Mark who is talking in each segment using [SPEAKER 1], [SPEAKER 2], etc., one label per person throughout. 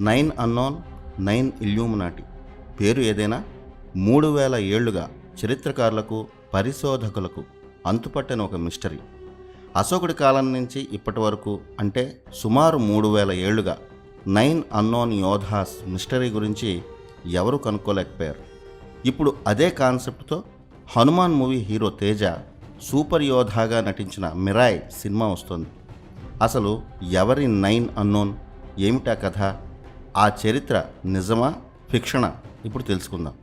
[SPEAKER 1] Nine unknown nine Illuminati. పేరు ఏదైనా మూడు వేల ఏళ్ళుగా చరిత్రకారులకు పరిశోధకులకు అంతుపట్టని ఒక మిస్టరీ. అశోకుడి కాలం నుంచి ఇప్పటి వరకు అంటే సుమారు మూడు వేల ఏళ్ళుగా నైన్ అన్నోన్ యోధాస్ మిస్టరీ గురించి ఎవరు కనుక్కోలేకపోయారు. ఇప్పుడు అదే కాన్సెప్ట్తో Hanuman movie hero Teja super యోధాగా నటించిన మిరాయ్ సినిమా వస్తుంది. అసలు ఎవరి నైన్ అన్నోన్ ఏమిటా కథ? ఆ చరిత్ర నిజమా ఫిక్షణ ఇప్పుడు తెలుసుకుందాం.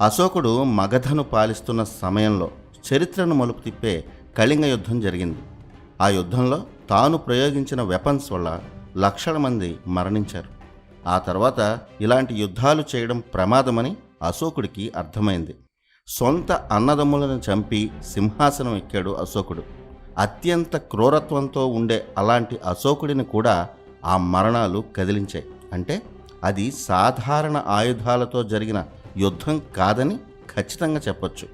[SPEAKER 1] అశోకుడు మగధను పాలిస్తున్న సమయంలో చరిత్రను మలుపు తిప్పే కళింగ యుద్ధం జరిగింది. ఆ యుద్ధంలో తాను ప్రయోగించిన వెపన్స్ వల్ల లక్షల మంది మరణించారు. ఆ తర్వాత ఇలాంటి యుద్ధాలు చేయడం ప్రమాదమని అశోకుడికి అర్థమైంది. సొంత అన్నదమ్ములను చంపి సింహాసనం ఎక్కాడు అశోకుడు. అత్యంత క్రూరత్వంతో ఉండే అలాంటి అశోకుడిని కూడా ఆ మరణాలు కదిలించాయి. అంటే అది సాధారణ ఆయుధాలతో జరిగిన యుద్ధం కాదని ఖచ్చితంగా చెప్పొచ్చు.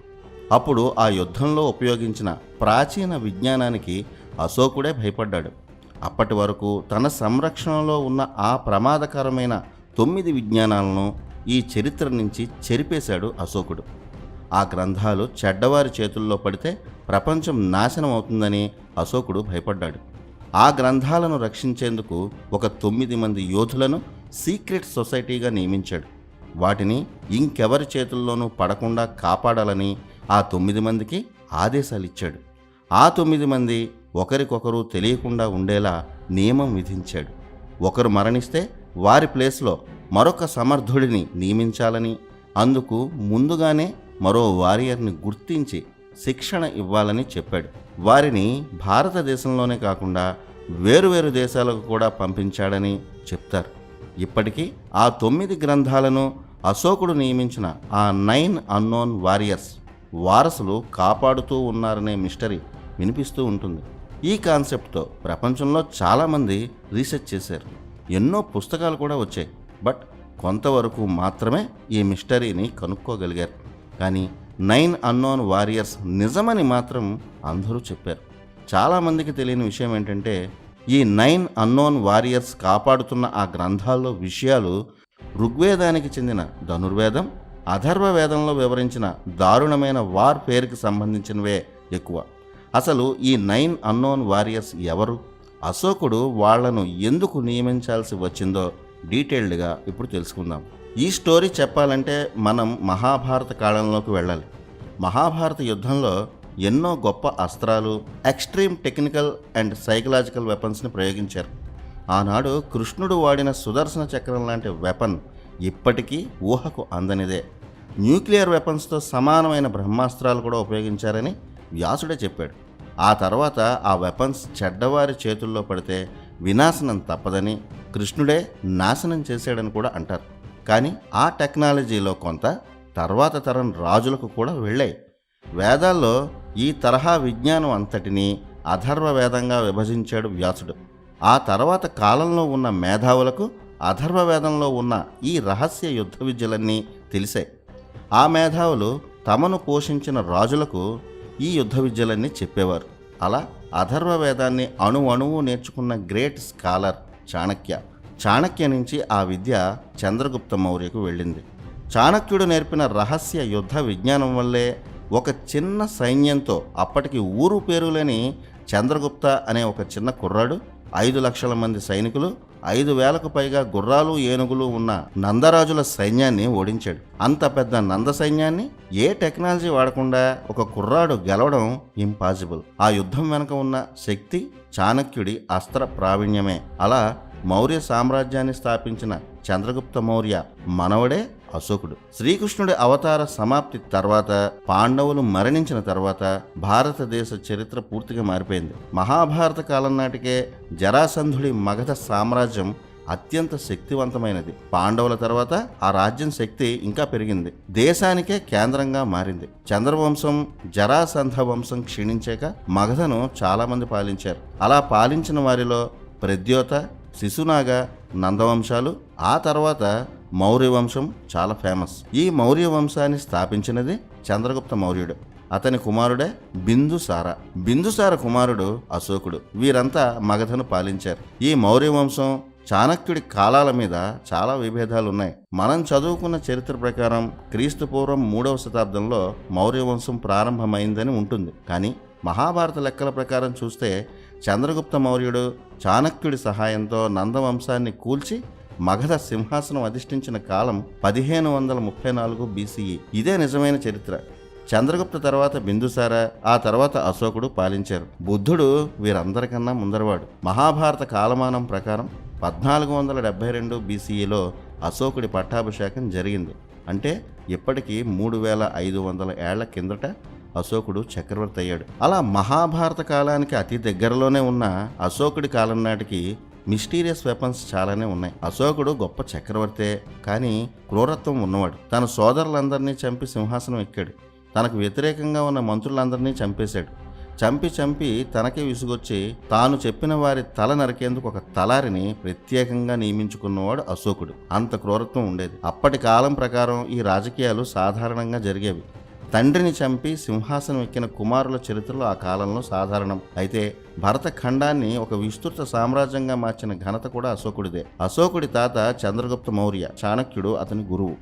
[SPEAKER 1] అప్పుడు ఆ యుద్ధంలో ఉపయోగించిన ప్రాచీన విజ్ఞానానికి అశోకుడే భయపడ్డాడు. అప్పటి వరకు తన సంరక్షణలో ఉన్న ఆ ప్రమాదకరమైన తొమ్మిది విజ్ఞానాలను ఈ చరిత్ర నుంచి చెరిపేశాడు అశోకుడు. ఆ గ్రంథాలు చెడ్డవారి చేతుల్లో పడితే ప్రపంచం నాశనం అవుతుందని అశోకుడు భయపడ్డాడు. ఆ గ్రంథాలను రక్షించేందుకు ఒక తొమ్మిది మంది యోధులను సీక్రెట్ సొసైటీగా నియమించాడు. వాటిని ఇంకెవరి చేతుల్లోనూ పడకుండా కాపాడాలని ఆ తొమ్మిది మందికి ఆదేశాలు ఇచ్చాడు ఆ తొమ్మిది మంది ఒకరికొకరు తెలియకుండా ఉండేలా నియమం విధించాడు. ఒకరు మరణిస్తే వారి ప్లేస్లో మరొక సమర్థుడిని నియమించాలని అందుకు ముందుగానే మరో వారియర్ని గుర్తించి శిక్షణ ఇవ్వాలని చెప్పాడు. వారిని భారతదేశంలోనే కాకుండా వేరువేరు దేశాలకు కూడా పంపించాడని చెప్తారు. ఇప్పటికీ ఆ తొమ్మిది గ్రంథాలను అశోకుడు నియమించిన ఆ నైన్ అన్నోన్ వారియర్స్ వారసులు కాపాడుతూ ఉన్నారనే మిస్టరీ వినిపిస్తూ ఉంటుంది. ఈ కాన్సెప్ట్తో ప్రపంచంలో చాలామంది రీసెర్చ్ చేశారు. ఎన్నో పుస్తకాలు కూడా వచ్చాయి. బట్ కొంతవరకు మాత్రమే ఈ మిస్టరీని కనుక్కోగలిగారు. కానీ నైన్ అన్నోన్ వారియర్స్ నిజమని మాత్రం అందరూ చెప్పారు. చాలామందికి తెలియని విషయం ఏంటంటే ఈ నైన్ అన్నోన్ వారియర్స్ కాపాడుతున్న ఆ గ్రంథాల్లో విషయాలు ఋగ్వేదానికి చెందిన ధనుర్వేదం అథర్వవేదంలో వివరించిన దారుణమైన వార్ పేరుకి సంబంధించినవే ఎక్కువ. అసలు ఈ నైన్ అన్నోన్ వారియర్స్ ఎవరు? అశోకుడు వాళ్ళను ఎందుకు నియమించాల్సి వచ్చిందో డీటెయిల్డ్గా ఇప్పుడు తెలుసుకుందాం. ఈ స్టోరీ చెప్పాలంటే మనం మహాభారత కాలంలోకి వెళ్ళాలి. మహాభారత యుద్ధంలో ఎన్నో గొప్ప అస్త్రాలు ఎక్స్ట్రీమ్ టెక్నికల్ అండ్ సైకలాజికల్ వెపన్స్ని ప్రయోగించారు. ఆనాడు కృష్ణుడు వాడిన సుదర్శన చక్రం లాంటి వెపన్ ఇప్పటికీ ఊహకు అందనిదే. న్యూక్లియర్ వెపన్స్తో సమానమైన బ్రహ్మాస్త్రాలు కూడా ఉపయోగించారని వ్యాసుడే చెప్పాడు. ఆ తర్వాత ఆ వెపన్స్ చెడ్డవారి చేతుల్లో పడితే వినాశనం తప్పదని కృష్ణుడే నాశనం చేశాడని కూడా అంటారు. కానీ ఆ టెక్నాలజీలో కొంత తర్వాత తరం రాజులకు కూడా వెళ్ళాయి. వేదాల్లో ఈ తరహా విజ్ఞానం అంతటినీ అధర్వ వేదంగా విభజించాడు వ్యాసుడు. ఆ తర్వాత కాలంలో ఉన్న మేధావులకు అధర్వ వేదంలో ఉన్న ఈ రహస్య యుద్ధ విద్యలన్నీ తెలిసాయి ఆ మేధావులు తమను పోషించిన రాజులకు ఈ యుద్ధ విద్యలన్నీ చెప్పేవారు. అలా అధర్వ వేదాన్ని అణు అణువు నేర్చుకున్న గ్రేట్ స్కాలర్ చాణక్య. చాణక్య నుంచి ఆ విద్య చంద్రగుప్త మౌర్యకు వెళ్ళింది. చాణక్యుడు నేర్పిన రహస్య యుద్ధ విజ్ఞానం వల్లే ఒక చిన్న సైన్యంతో అప్పటికి ఊరు పేరు లేని చంద్రగుప్త అనే ఒక చిన్న కుర్రాడు ఐదు లక్షల మంది సైనికులు ఐదు వేలకు పైగా గుర్రాలు ఏనుగులు ఉన్న నందరాజుల సైన్యాన్ని ఓడించాడు. అంత పెద్ద నంద సైన్యాన్ని ఏ టెక్నాలజీ వాడకుండా ఒక కుర్రాడు గెలవడం ఇంపాసిబుల్. ఆ యుద్ధం వెనుక ఉన్న శక్తి చాణక్యుడి అస్త్ర ప్రావీణ్యమే. అలా మౌర్య సామ్రాజ్యాన్ని స్థాపించిన చంద్రగుప్త మౌర్య మనవడే అశోకుడు. శ్రీకృష్ణుడి అవతార సమాప్తి తర్వాత పాండవులు మరణించిన తర్వాత భారతదేశ చరిత్ర పూర్తిగా మారిపోయింది. మహాభారత కాలం నాటికే జరాసంధుడి మగధ సామ్రాజ్యం అత్యంత శక్తివంతమైనది. పాండవుల తర్వాత ఆ రాజ్యం శక్తి ఇంకా పెరిగింది. దేశానికే కేంద్రంగా మారింది. చంద్రవంశం జరాసంధ వంశం క్షీణించాక మగధను చాలామంది పాలించారు. అలా పాలించిన వారిలో ప్రద్యోత శిశునాగ నందవంశాలు ఆ తర్వాత మౌర్య వంశం చాలా ఫేమస్. ఈ మౌర్య వంశాన్ని స్థాపించినది చంద్రగుప్త మౌర్యుడు. అతని కుమారుడే బిందుసార. బిందుసార కుమారుడు అశోకుడు. వీరంతా మగధను పాలించారు. ఈ మౌర్య వంశం చాణక్యుడి కాలాల మీద చాలా విభేదాలు ఉన్నాయి మనం చదువుకున్న చరిత్ర ప్రకారం క్రీస్తు పూర్వం మూడవ శతాబ్దంలో మౌర్య వంశం ప్రారంభమైందని ఉంటుంది. కానీ మహాభారత లెక్కల ప్రకారం చూస్తే చంద్రగుప్త మౌర్యుడు చాణక్యుడి సహాయంతో నందవంశాన్ని కూల్చి మగధ సింహాసనం అధిష్ఠించిన కాలం పదిహేను వందల ముప్పై నాలుగు బీసీఈ. ఇదే నిజమైన చరిత్ర. చంద్రగుప్త తర్వాత బిందుసార ఆ తర్వాత అశోకుడు పాలించారు. బుద్ధుడు వీరందరికన్నా ముందరవాడు. మహాభారత కాలమానం ప్రకారం పద్నాలుగు వందల డెబ్బై రెండు బీసీఈలో అశోకుడి పట్టాభిషేకం జరిగింది. అంటే ఇప్పటికీ మూడు వేల ఐదు వందల ఏళ్ళ కిందట అశోకుడు చక్రవర్తి అయ్యాడు. అలా మహాభారత కాలానికి అతి దగ్గరలోనే ఉన్న అశోకుడి కాలం నాటికి మిస్టీరియస్ వెపన్స్ చాలానే ఉన్నాయి. అశోకుడు గొప్ప చక్రవర్తే కానీ క్రూరత్వం ఉన్నవాడు. తన సోదరులందరినీ చంపి సింహాసనం ఎక్కాడు. తనకు వ్యతిరేకంగా ఉన్న మంత్రులందరినీ చంపేశాడు. చంపి చంపి తనకే విసుగొచ్చి తాను చెప్పిన వారి తల నరికేందుకు ఒక తలారిని ప్రత్యేకంగా నియమించుకున్నవాడు అశోకుడు. అంత క్రూరత్వం ఉండేది. అప్పటి కాలం ప్రకారం ఈ రాజకీయాలు సాధారణంగా జరిగేవి. తండ్రిని చంపి సింహాసనం ఎక్కిన కుమారుల చరిత్రలో ఆ కాలంలో సాధారణం. అయితే భరత ఖండాన్ని ఒక విస్తృత సామ్రాజ్యంగా మార్చిన ఘనత కూడా అశోకుడిదే. అశోకుడి తాత చంద్రగుప్త మౌర్య చాణక్యుడు అతని గురువు.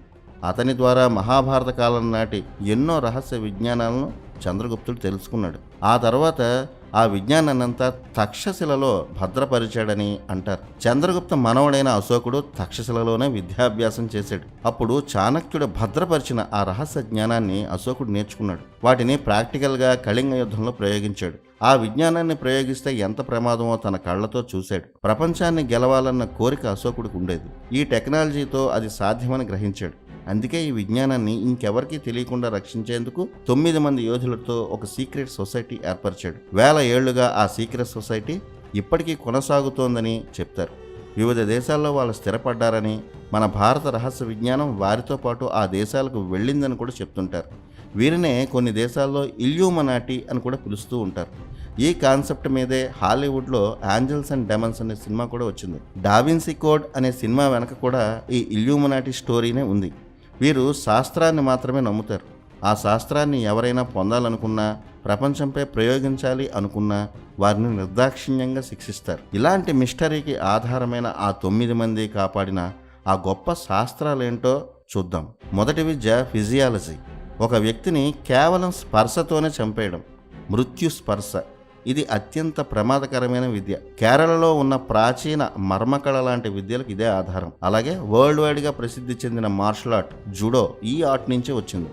[SPEAKER 1] అతని ద్వారా మహాభారత కాలం నాటి ఎన్నో రహస్య విజ్ఞానాలను చంద్రగుప్తుడు తెలుసుకున్నాడు. ఆ తర్వాత ఆ విజ్ఞానాన్నంతా తక్షశిలలో భద్రపరిచాడని అంటారు. చంద్రగుప్త మనవడైన అశోకుడు తక్షశిలలోనే విద్యాభ్యాసం చేశాడు. అప్పుడు చాణక్యుడు భద్రపరిచిన ఆ రహస్య జ్ఞానాన్ని అశోకుడు నేర్చుకున్నాడు. వాటిని ప్రాక్టికల్గా కళింగ యుద్ధంలో ప్రయోగించాడు. ఆ విజ్ఞానాన్ని ప్రయోగిస్తే ఎంత ప్రమాదమో తన కళ్ళతో చూశాడు. ప్రపంచాన్ని గెలవాలన్న కోరిక అశోకుడికి ఉండేది. ఈ టెక్నాలజీతో అది సాధ్యమని గ్రహించాడు. అందుకే ఈ విజ్ఞానాన్ని ఇంకెవరికీ తెలియకుండా రక్షించేందుకు తొమ్మిది మంది యోధులతో ఒక సీక్రెట్ సొసైటీ ఏర్పరిచాడు. వేల ఏళ్ళుగా ఆ సీక్రెట్ సొసైటీ ఇప్పటికీ కొనసాగుతోందని చెప్తారు. వివిధ దేశాల్లో వాళ్ళు స్థిరపడ్డారని మన భారత రహస్య విజ్ఞానం వారితో పాటు ఆ దేశాలకు వెళ్ళిందని కూడా చెప్తుంటారు. వీరినే కొన్ని దేశాల్లో ఇల్యూమనాటి అని కూడా పిలుస్తూ ఉంటారు. ఈ కాన్సెప్ట్ మీదే హాలీవుడ్లో యాంజల్స్ అండ్ డెమన్స్ అనే సినిమా కూడా వచ్చింది. డావిన్సీ కోడ్ అనే సినిమా వెనక కూడా ఈ ఇల్యూమనాటి స్టోరీనే ఉంది. వీరు శాస్త్రాన్ని మాత్రమే నమ్ముతారు. ఆ శాస్త్రాన్ని ఎవరైనా పొందాలనుకున్నా ప్రపంచంపై ప్రయోగించాలి అనుకున్నా వారిని నిర్దాక్షిణ్యంగా శిక్షిస్తారు. ఇలాంటి మిస్టరీకి ఆధారమైన ఆ తొమ్మిది మంది కాపాడిన ఆ గొప్ప శాస్త్రాలేంటో చూద్దాం. మొదటి విద్య ఫిజియాలజీ ఒక వ్యక్తిని కేవలం స్పర్శతోనే చంపేయడం మృత్యు స్పర్శ. ఇది అత్యంత ప్రమాదకరమైన విద్య. కేరళలో ఉన్న ప్రాచీన మర్మకళ లాంటి విద్యలకు ఇదే ఆధారం. అలాగే వరల్డ్ వైడ్గా ప్రసిద్ధి చెందిన మార్షల్ ఆర్ట్ జుడో ఈ ఆర్ట్ నుంచే వచ్చింది.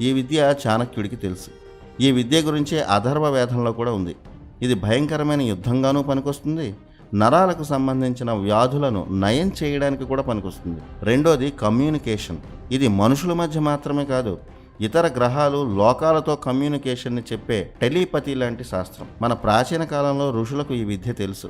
[SPEAKER 1] ఈ విద్య చాణక్యుడికి తెలుసు. ఈ విద్య గురించి అధర్వ వేధంలో కూడా ఉంది. ఇది భయంకరమైన యుద్ధంగానూ పనికొస్తుంది. నరాలకు సంబంధించిన వ్యాధులను నయం చేయడానికి కూడా పనికొస్తుంది. రెండోది కమ్యూనికేషన్. ఇది మనుషుల మధ్య మాత్రమే కాదు ఇతర గ్రహాలు లోకాలతో కమ్యూనికేషన్ని చెప్పే టెలిపతి లాంటి శాస్త్రం. మన ప్రాచీన కాలంలో ఋషులకు ఈ విద్య తెలుసు.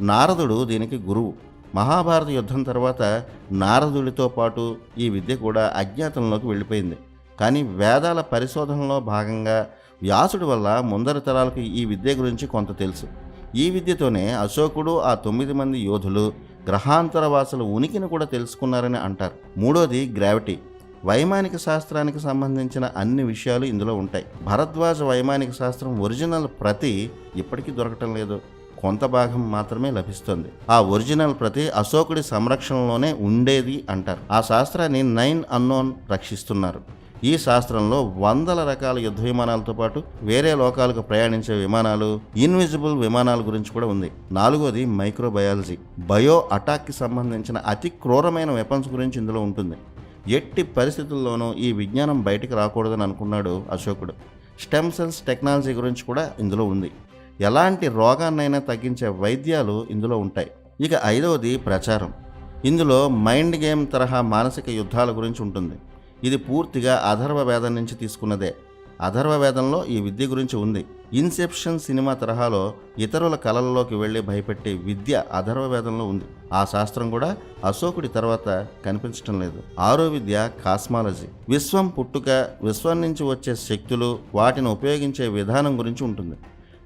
[SPEAKER 1] నారదుడు దీనికి గురువు. మహాభారత యుద్ధం తర్వాత నారదుడితో పాటు ఈ విద్య కూడా అజ్ఞాతంలోకి వెళ్ళిపోయింది. కానీ వేదాల పరిశోధనలో భాగంగా వ్యాసుడి వల్ల ముందరి తరాలకు ఈ విద్య గురించి కొంత తెలుసు. ఈ విద్యతోనే అశోకుడు ఆ తొమ్మిది మంది యోధులు గ్రహాంతర వాసుల ఉనికిని కూడా తెలుసుకున్నారని అంటారు. మూడోది గ్రావిటీ. వైమానిక శాస్త్రానికి సంబంధించిన అన్ని విషయాలు ఇందులో ఉంటాయి. భరద్వాజ వైమానిక శాస్త్రం ఒరిజినల్ ప్రతి ఇప్పటికీ దొరకటం లేదు. కొంత భాగం మాత్రమే లభిస్తుంది. ఆ ఒరిజినల్ ప్రతి అశోకుడి సంరక్షణలోనే ఉండేది అంటారు. ఆ శాస్త్రాన్ని నైన్ అన్నోన్ రక్షిస్తున్నారు. ఈ శాస్త్రంలో వందల రకాల యుద్ధ విమానాలతో పాటు వేరే లోకాలకు ప్రయాణించే విమానాలు ఇన్విజిబుల్ విమానాల గురించి కూడా ఉంది. నాలుగోది మైక్రోబయాలజీ. బయో అటాక్కి సంబంధించిన అతి క్రూరమైన వెపన్స్ గురించి ఇందులో ఉంటుంది. ఎట్టి పరిస్థితుల్లోనూ ఈ విజ్ఞానం బయటికి రాకూడదని అనుకున్నాడు అశోకుడు. స్టెమ్ సెల్స్ టెక్నాలజీ గురించి కూడా ఇందులో ఉంది. ఎలాంటి రోగాన్నైనా తగ్గించే వైద్యాలు ఇందులో ఉంటాయి. ఇక ఐదవది ప్రచారం. ఇందులో మైండ్ గేమ్ తరహా మానసిక యుద్ధాల గురించి ఉంటుంది. ఇది పూర్తిగా అధర్వ వేదం నుంచి తీసుకున్నదే. అధర్వ వేదంలో ఈ విద్య గురించి ఉంది. ఇన్సెప్షన్ సినిమా తరహాలో ఇతరుల కళలలోకి వెళ్ళి భయపెట్టే విద్య అధర్వ వేదంలో ఉంది. ఆ శాస్త్రం కూడా అశోకుడి తర్వాత కనిపించటం లేదు. ఆరో విద్య కాస్మాలజీ. విశ్వం పుట్టుక విశ్వం నుంచి వచ్చే శక్తులు వాటిని ఉపయోగించే విధానం గురించి ఉంటుంది.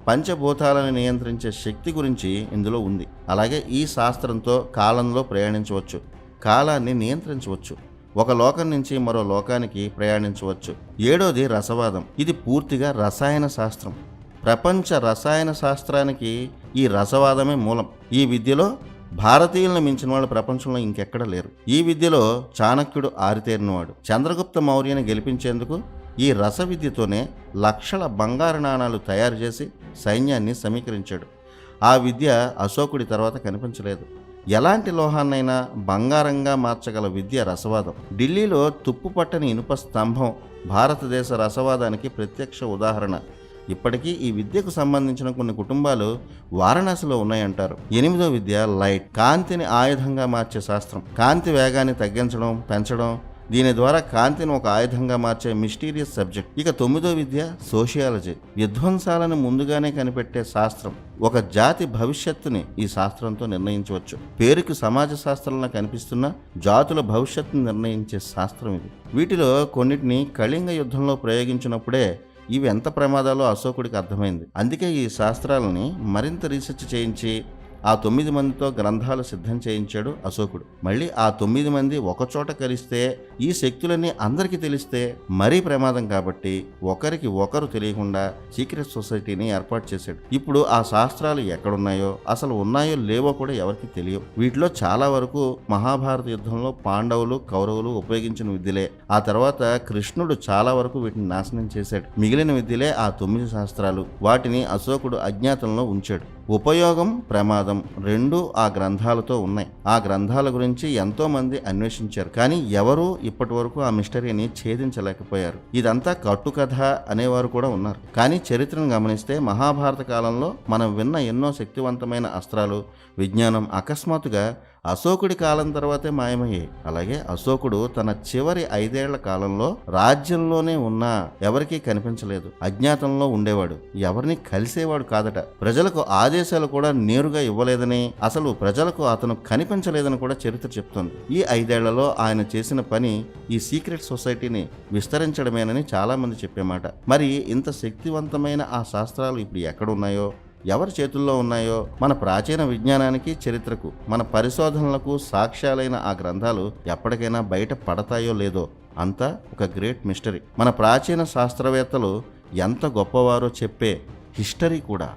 [SPEAKER 1] పంచభూతాలను నియంత్రించే శక్తి గురించి ఇందులో ఉంది. అలాగే ఈ శాస్త్రంతో కాలంలో ప్రయాణించవచ్చు. కాలాన్ని నియంత్రించవచ్చు. ఒక లోకం నుంచి మరో లోకానికి ప్రయాణించవచ్చు. ఏడోది రసవాదం. ఇది పూర్తిగా రసాయన శాస్త్రం. ప్రపంచ రసాయన శాస్త్రానికి ఈ రసవాదమే మూలం. ఈ విద్యలో భారతీయులను మించిన వాళ్ళు ప్రపంచంలో ఇంకెక్కడ లేరు. ఈ విద్యలో చాణక్యుడు ఆరితేరినవాడు. చంద్రగుప్త మౌర్యని గెలిపించేందుకు ఈ రస విద్యతోనే లక్షల బంగారు నాణాలు తయారు చేసి సైన్యాన్ని సమీకరించాడు. ఆ విద్య అశోకుడి తర్వాత కనిపించలేదు. ఎలాంటి లోహాన్నైనా బంగారంగా మార్చగల విద్య రసవాదం. ఢిల్లీలో తుప్పుపట్టని ఇనుప స్తంభం భారతదేశ రసవాదానికి ప్రత్యక్ష ఉదాహరణ. ఇప్పటికీ ఈ విద్యకు సంబంధించిన కొన్ని కుటుంబాలు వారణాసిలో ఉన్నాయంటారు. ఎనిమిదో విద్య లైట్ కాంతిని ఆయుధంగా మార్చే శాస్త్రం. కాంతి వేగాన్ని తగ్గించడం పెంచడం దీని ద్వారా కాంతిని ఒక ఆయుధంగా మార్చే మిస్టీరియస్ సబ్జెక్ట్. ఇక తొమ్మిదో విద్య సోషియాలజీ. విధ్వంసాలను ముందుగానే కనిపెట్టే శాస్త్రం. ఒక జాతి భవిష్యత్తుని ఈ శాస్త్రంతో నిర్ణయించవచ్చు. పేరుకి సమాజ శాస్త్రంలో కనిపిస్తున్న జాతుల భవిష్యత్తును నిర్ణయించే శాస్త్రం ఇది. వీటిలో కొన్నిటిని కళింగ యుద్ధంలో ప్రయోగించినప్పుడే ఇవి ఎంత ప్రమాదాలో అశోకుడికి అర్థమైంది. అందుకే ఈ శాస్త్రాలని మరింత రీసెర్చ్ చేయించి ఆ తొమ్మిది మందితో గ్రంథాలు సిద్ధం చేయించాడు అశోకుడు. మళ్ళీ ఆ తొమ్మిది మంది ఒకచోట కలిస్తే ఈ శక్తులన్నీ అందరికీ తెలిస్తే మరీ ప్రమాదం కాబట్టి ఒకరికి ఒకరు తెలియకుండా సీక్రెట్ సొసైటీని ఏర్పాటు చేశాడు. ఇప్పుడు ఆ శాస్త్రాలు ఎక్కడున్నాయో అసలు ఉన్నాయో లేవో కూడా ఎవరికి తెలియవు. వీటిలో చాలా వరకు మహాభారత యుద్ధంలో పాండవులు కౌరవులు ఉపయోగించిన విద్యలే. ఆ తర్వాత కృష్ణుడు చాలా వరకు వీటిని నాశనం చేశాడు. మిగిలిన విద్యలే ఆ తొమ్మిది శాస్త్రాలు. వాటిని అశోకుడు అజ్ఞాతంలో ఉంచాడు. ఉపయోగం ప్రమాదం రెండు ఆ గ్రంథాలతో ఉన్నాయి. ఆ గ్రంథాల గురించి ఎంతోమంది అన్వేషించారు. కానీ ఎవరూ ఇప్పటి వరకు ఆ మిస్టరీని ఛేదించలేకపోయారు. ఇదంతా కట్టుకథ అనేవారు కూడా ఉన్నారు. కానీ చరిత్రను గమనిస్తే మహాభారత కాలంలో మనం విన్న ఎన్నో శక్తివంతమైన అస్త్రాలు విజ్ఞానం అకస్మాత్తుగా అశోకుడి కాలం తర్వాతే మాయమయ్యాయి. అలాగే అశోకుడు తన చివరి ఐదేళ్ళ కాలంలో రాజ్యంలోనే ఉన్నా ఎవరికీ కనిపించలేదు. అజ్ఞాతంలో ఉండేవాడు. ఎవరిని కలిసేవాడు కాదట. ప్రజలకు ఆదేశాలు కూడా నేరుగా ఇవ్వలేదని అసలు ప్రజలకు అతను కనిపించలేదని కూడా చరిత్ర చెప్తుంది. ఈ ఐదేళ్ళలో ఆయన చేసిన పని ఈ సీక్రెట్ సొసైటీని విస్తరించడమేనని చాలా మంది చెప్పేమాట. మరి ఇంత శక్తివంతమైన ఆ శాస్త్రాలు ఇప్పుడు ఎక్కడున్నాయో? ఎవరి చేతుల్లో ఉన్నాయో మన ప్రాచీన విజ్ఞానానికి చరిత్రకు మన పరిశోధనలకు సాక్ష్యాలైన ఆ గ్రంథాలు ఎప్పటికైనా బయట పడతాయో లేదో అంతా ఒక గ్రేట్ మిస్టరీ. మన ప్రాచీన శాస్త్రవేత్తలు ఎంత గొప్పవారో చెప్పే హిస్టరీ కూడా.